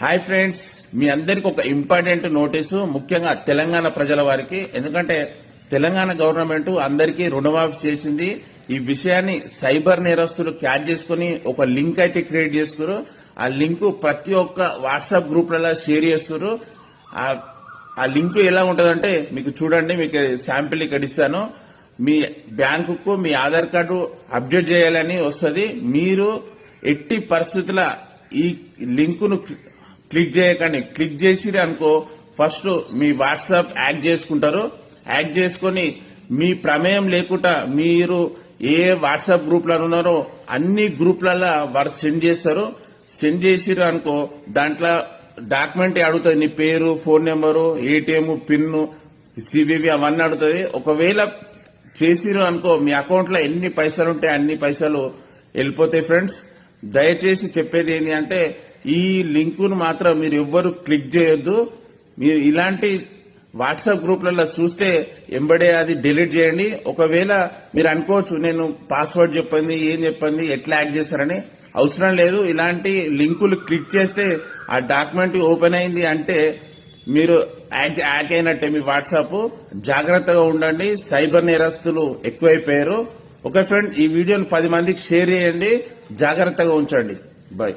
Hi friends మీ అందరికి ఒక important notice. ముఖ్యంగా తెలంగాణ ప్రజల వారికి. ఎందుకంటే తెలంగాణ గవర్నమెంట్ అందరికీ రుణమాఫీ చేసింది. ఈ విషయాన్ని సైబర్ నేరస్తులు క్యాచ్ చేసుకుని ఒక లింక్ అయితే క్రియేట్ చేసుకున్నారు ఆ లింక్ ప్రతి ఒక్క వాట్సాప్ గ్రూప్లలో షేర్ చేస్తున్నారు ఆ- ఆ లింక్ ఎలా ఉంటుందంటే మీకు చూడండి మీకు శాంపిల్ ఇక్కడ ఇస్తాను. మీ బ్యాంకుకు మీ ఆధార్ కార్డు అప్డేట్ చేయాలని వస్తుంది. మీరు ఎట్టి పరిస్థితుల ఈ లింకును క్లిక్ చేయకండి. క్లిక్ చేసిరు అనుకో ఫస్ట్ మీ వాట్సాప్ యాడ్ చేసుకుంటారు. యాడ్ చేసుకొని మీ ప్రమేయం లేకుండా మీరు ఏ వాట్సాప్ గ్రూప్లో ఉన్నారో అన్ని గ్రూప్లలో వారు సెండ్ చేస్తారు. సెండ్ చేసిరు అనుకో దాంట్లో డాక్యుమెంట్ అడుగుతుంది నీ పేరు phone number ATM PIN CVV అవన్నీ అడుగుతుంది ఒకవేళ చేసిరు అనుకో మీ అకౌంట్లో ఎన్ని పైసలు ఉంటాయి అన్ని పైసలు వెళ్ళిపోతాయి ఫ్రెండ్స్. దయచేసి చెప్పేది ఏంటి అంటే ఈ లింకును మాత్రం మీరు ఎవ్వరు క్లిక్ చేయొద్దు. మీరు ఇలాంటి వాట్సాప్ గ్రూప్లలో చూస్తే ఎంబడే అది డిలీట్ చేయండి. ఒకవేళ మీరు అనుకోవచ్చు నేను పాస్వర్డ్ చెప్పింది ఏం చెప్పింది ఎట్లా యాక్ట్ చేస్తారని. అవసరం లేదు ఇలాంటి లింకులు క్లిక్ చేస్తే ఆ డాక్యుమెంట్ ఓపెన్ అయింది అంటే మీరు యాక్ యాక్ అయినట్టే మీ వాట్సాప్. జాగ్రత్తగా ఉండండి సైబర్ నేరస్తులు ఎక్కువైపోయారు. ఒక ఫ్రెండ్ ఈ వీడియోని పది మందికి షేర్ చేయండి. జాగ్రత్తగా ఉంచండి. బాయ్